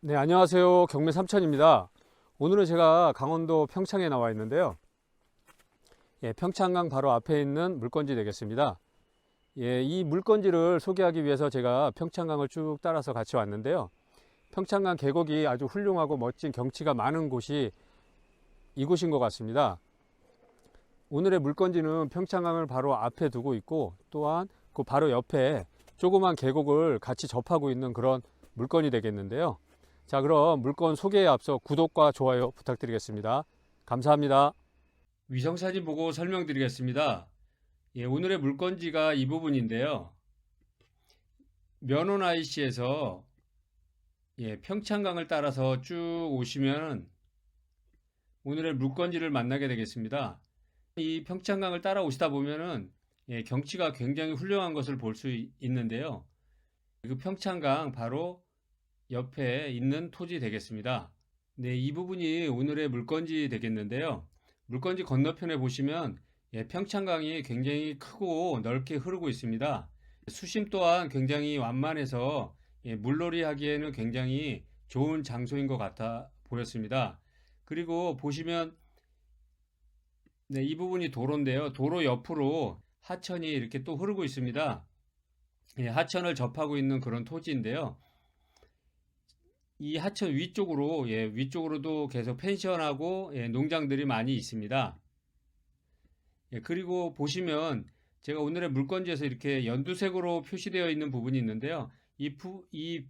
네, 안녕하세요. 경매 삼천입니다. 오늘은 제가 강원도 평창에 나와 있는데요. 예, 평창강 바로 앞에 있는 물건지 되겠습니다. 예, 이 물건지를 소개하기 위해서 제가 평창강을 쭉 따라서 같이 왔는데요. 평창강 계곡이 아주 훌륭하고 멋진 경치가 많은 곳이 이곳인 것 같습니다. 오늘의 물건지는 평창강을 바로 앞에 두고 있고 또한 그 바로 옆에 조그만 계곡을 같이 접하고 있는 그런 물건이 되겠는데요. 자, 그럼 물건 소개에 앞서 구독과 좋아요 부탁드리겠습니다. 감사합니다. 위성사진 보고 설명드리겠습니다. 예, 오늘의 물건지가 이 부분인데요. 면원 IC에서 예, 평창강을 따라서 쭉 오시면 오늘의 물건지를 만나게 되겠습니다. 이 평창강을 따라 오시다 보면은 예, 경치가 굉장히 훌륭한 것을 볼 수 있는데요. 그 평창강 바로 옆에 있는 토지 되겠습니다. 네, 이 부분이 오늘의 물건지 되겠는데요. 물건지 건너편에 보시면 예, 평창강이 굉장히 크고 넓게 흐르고 있습니다. 수심 또한 굉장히 완만해서 예, 물놀이 하기에는 굉장히 좋은 장소인 것 같아 보였습니다. 그리고 보시면 네, 이 부분이 도로인데요. 도로 옆으로 하천이 이렇게 또 흐르고 있습니다. 예, 하천을 접하고 있는 그런 토지인데요. 이 하천 위쪽으로 예, 위쪽으로도 계속 펜션하고 예, 농장들이 많이 있습니다. 예, 그리고 보시면 제가 오늘의 물건지에서 이렇게 연두색으로 표시되어 있는 부분이 있는데요. 이, 부, 이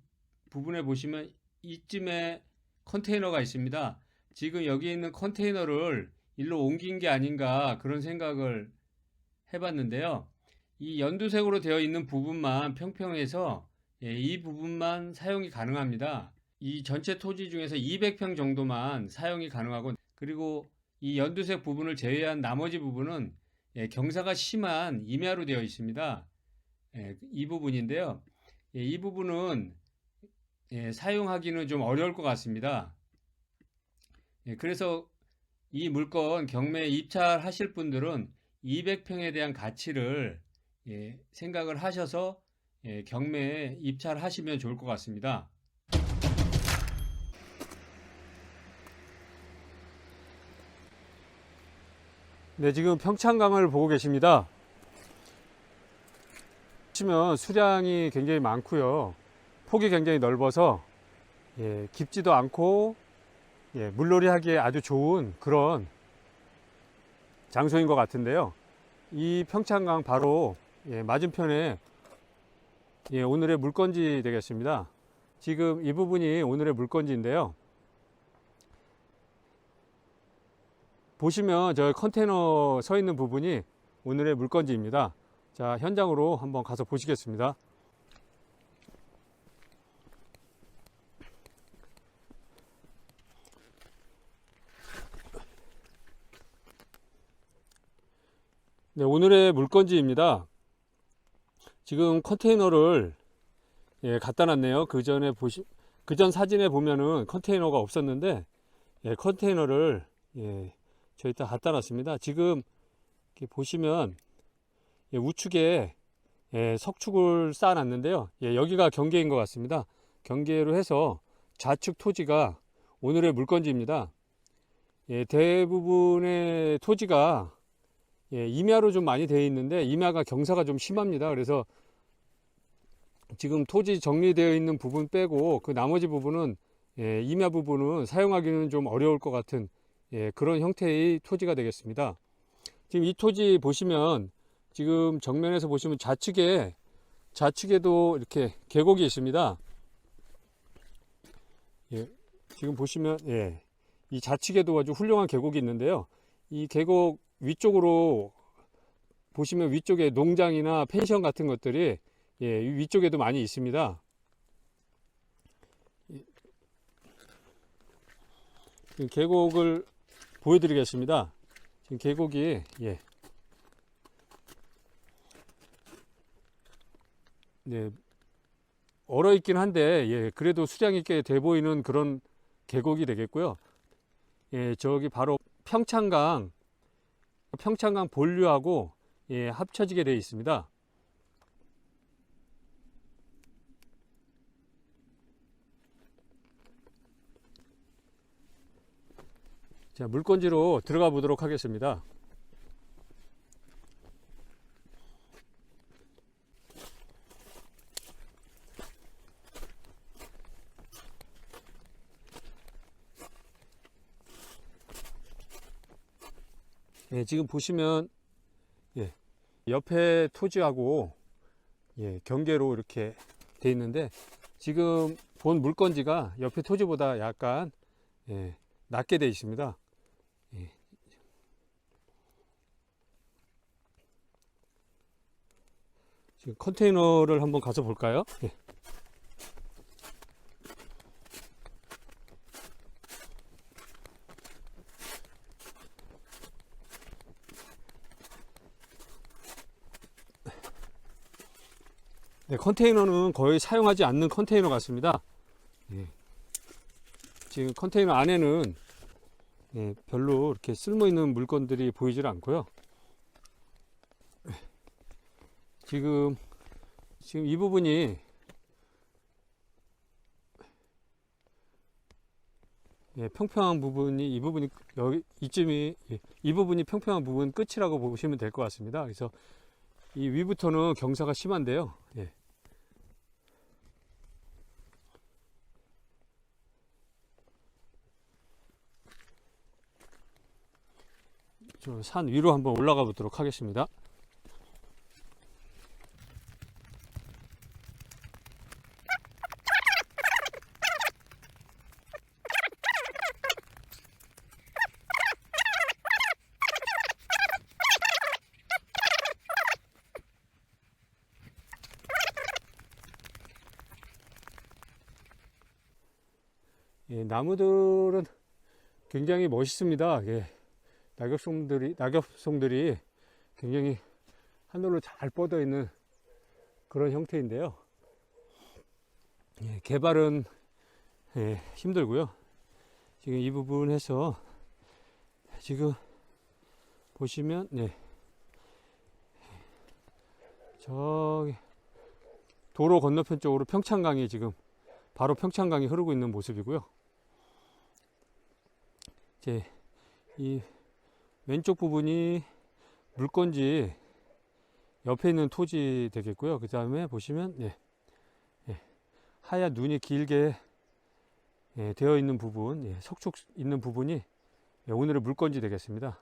부분에 보시면 이쯤에 컨테이너가 있습니다. 지금 여기 있는 컨테이너를 일로 옮긴 게 아닌가 그런 생각을 해봤는데요. 이 연두색으로 되어 있는 부분만 평평해서 예, 이 부분만 사용이 가능합니다. 이 전체 토지 중에서 200평 정도만 사용이 가능하고 그리고 이 연두색 부분을 제외한 나머지 부분은 예, 경사가 심한 임야로 되어 있습니다. 예, 이 부분인데요. 예, 이 부분은 예, 사용하기는 좀 어려울 것 같습니다. 예, 그래서 이 물건 경매에 입찰하실 분들은 200평에 대한 가치를 예, 생각을 하셔서 예, 경매에 입찰하시면 좋을 것 같습니다. 네, 지금 평창강을 보고 계십니다. 보시면 수량이 굉장히 많고요. 폭이 굉장히 넓어서 예, 깊지도 않고 예, 물놀이 하기에 아주 좋은 그런 장소인 것 같은데요. 이 평창강 바로 예, 맞은편에 예, 오늘의 물건지 되겠습니다. 지금 이 부분이 오늘의 물건지인데요. 보시면 저 컨테이너 서 있는 부분이 오늘의 물건지입니다. 자, 현장으로 한번 가서 보시겠습니다. 네, 오늘의 물건지입니다. 지금 컨테이너를 예, 갖다 놨네요. 그 전에 보시, 그전 사진에 보면은 컨테이너가 없었는데, 예, 컨테이너를, 예, 저기다 갖다 놨습니다. 지금 보시면, 예, 우측에, 예, 석축을 쌓아 놨는데요. 예, 여기가 경계인 것 같습니다. 경계로 해서 좌측 토지가 오늘의 물건지입니다. 예, 대부분의 토지가 예, 임야로 좀 많이 되어 있는데 임야가 경사가 좀 심합니다. 그래서 지금 토지 정리되어 있는 부분 빼고 그 나머지 부분은 예, 임야 부분은 사용하기는 좀 어려울 것 같은 예, 그런 형태의 토지가 되겠습니다. 지금 이 토지 보시면 지금 정면에서 보시면 좌측에 좌측에도 이렇게 계곡이 있습니다. 예, 지금 보시면 예, 이 좌측에도 아주 훌륭한 계곡이 있는데요. 이 계곡 위쪽으로 보시면 위쪽에 농장이나 펜션 같은 것들이 예, 이 위쪽에도 많이 있습니다. 계곡을 보여드리겠습니다. 지금 계곡이 예. 네, 얼어 있긴 한데 예, 그래도 수량 있게 돼 보이는 그런 계곡이 되겠고요. 예, 저기 바로 평창강 평창강 본류하고 예, 합쳐지게 되어 있습니다. 자, 물건지로 들어가 보도록 하겠습니다. 예, 지금 보시면 예, 옆에 토지하고 예, 경계로 이렇게 돼 있는데 지금 본 물건지가 옆에 토지보다 약간 예, 낮게 돼 있습니다. 예. 지금 컨테이너를 한번 가서 볼까요? 예. 네, 컨테이너는 거의 사용하지 않는 컨테이너 같습니다. 예. 지금 컨테이너 안에는 예, 별로 이렇게 쓸모 있는 물건들이 보이질 않고요. 지금 지금 이 부분이 예, 평평한 부분이 이 부분이 여기 이쯤이 예, 이 부분이 평평한 부분 끝이라고 보시면 될 것 같습니다. 그래서 이 위부터는 경사가 심한데요. 예. 저산 위로 한번 올라가 보도록 하겠습니다. 예, 나무들은 굉장히 멋있습니다. 예. 낙엽송들이 낙엽송들이 굉장히 하늘로 잘 뻗어 있는 그런 형태인데요. 예, 개발은 예, 힘들고요. 지금 이 부분에서 지금 보시면 네. 저기 도로 건너편 쪽으로 평창강이 지금 바로 평창강이 흐르고 있는 모습이고요. 이제 이 왼쪽 부분이 물건지 옆에 있는 토지 되겠고요. 그 다음에 보시면 예, 예, 하얀 눈이 길게 예, 되어 있는 부분, 예, 석축 있는 부분이 예, 오늘의 물건지 되겠습니다.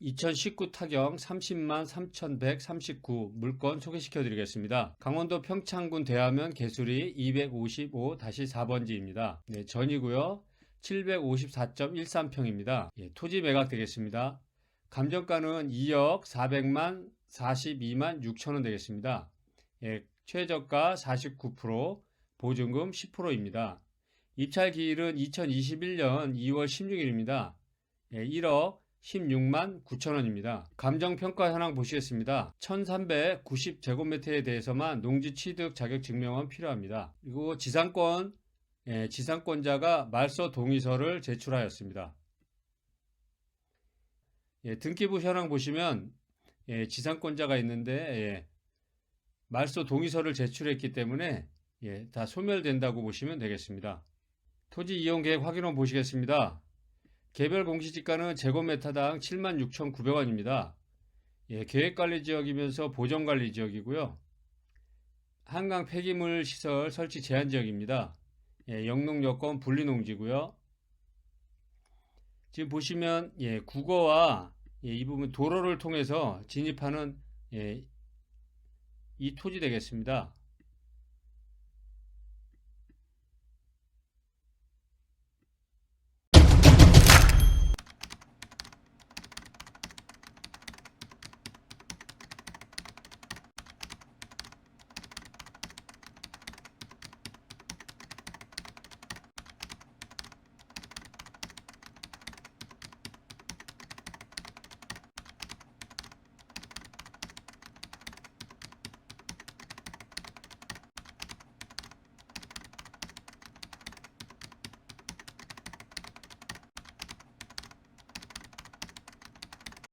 2019 타경 30만 3,139 물건 소개시켜 드리겠습니다. 강원도 평창군 대하면 개수리 255-4번지입니다. 네, 전이고요. 754.13평입니다. 예, 토지 매각 되겠습니다. 감정가는 2억 400만 42만 6천원 되겠습니다. 예, 최저가 49%, 보증금 10%입니다. 입찰 기일은 2021년 2월 16일입니다. 예, 1억 16만 9천원입니다. 감정평가 현황 보시겠습니다. 1390제곱미터에 대해서만 농지 취득 자격 증명은 필요합니다. 그리고 지상권 예, 지상권자가 말소 동의서를 제출하였습니다. 예, 등기부 현황 보시면 예, 지상권자가 있는데 예, 말소 동의서를 제출했기 때문에 예, 다 소멸된다고 보시면 되겠습니다. 토지 이용 계획 확인원 보시겠습니다. 개별 공시지가는 제곱미터당 76,900원입니다. 예, 계획관리 지역이면서 보전관리 지역이고요. 한강 폐기물 시설 설치 제한 지역입니다. 예, 영농 여건 분리농지고요. 지금 보시면 예, 국어와 예, 이 부분 도로를 통해서 진입하는 예, 이 토지 되겠습니다.